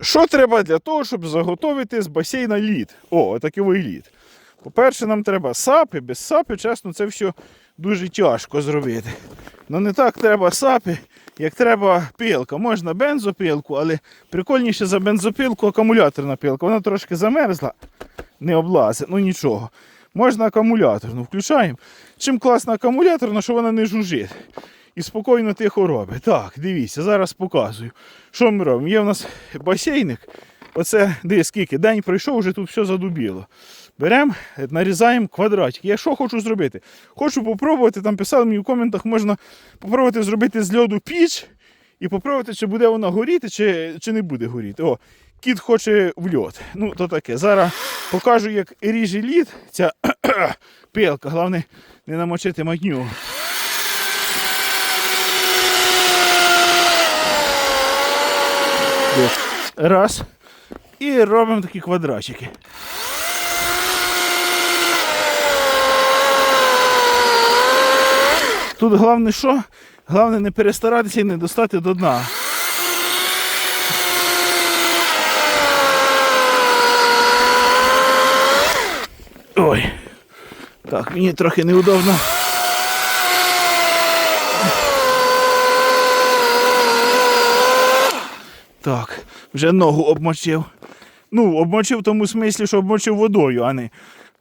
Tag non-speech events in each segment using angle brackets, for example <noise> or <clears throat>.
Що треба для того, щоб заготовити з басейна лід? О, отакий лід. По-перше, нам треба сапи. Без сапи, чесно, це все дуже тяжко зробити. Ну не так треба сапи, як треба пилка. Можна бензопилку, але прикольніше за бензопилку акумуляторна пилка. Вона трошки замерзла, не облазить, ну нічого. Можна акумуляторну, включаємо. Чим класна акумуляторна, що вона не жужить. І спокійно тихо робить. Так, дивіться, зараз показую. Що ми робимо? Є в нас басейник. Оце дивись, скільки день пройшов, вже тут все задубіло. Беремо, нарізаємо квадратик. Я що хочу зробити? Хочу попробувати, там писали мені в коментах, можна попробувати зробити з льоду піч і попробувати, чи буде вона горіти, чи, чи не буде горіти. О, кіт хоче в льод. Ну, то таке. Зараз покажу, як ріже лід, ця <clears throat> пилка. Головне не намочити матню. Раз. І робимо такі квадратики. Тут головне що? Головне не перестаратися і не достати до дна. Ой. Так, мені трохи неудобно. Так, вже ногу обмочив. Ну, обмочив в тому смислі, що обмочив водою, а не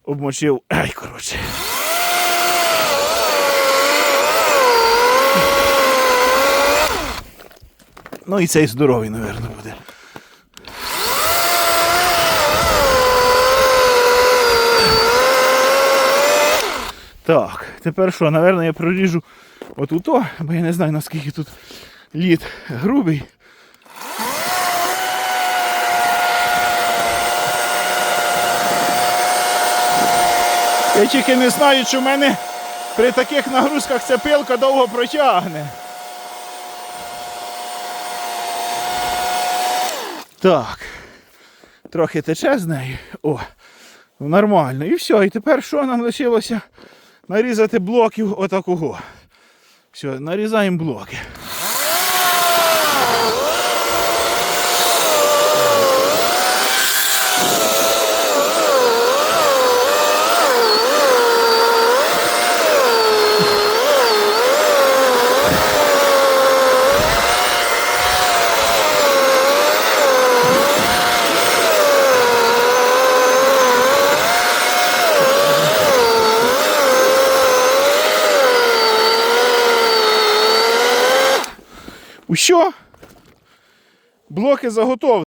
обмочив. Ай, коротше. Ну і цей здоровий, мабуть, буде. Так, тепер що, напевно, я проріжу отуто, бо я не знаю наскільки тут лід грубий. Я тільки не знаю, чи в мене при таких нагрузках ця пилка довго протягне. Так. Трохи тече з нею. О, нормально. І все. І тепер що нам лишилося? Нарізати блоків отакого. Все, нарізаємо блоки. Що? Блоки заготовлені.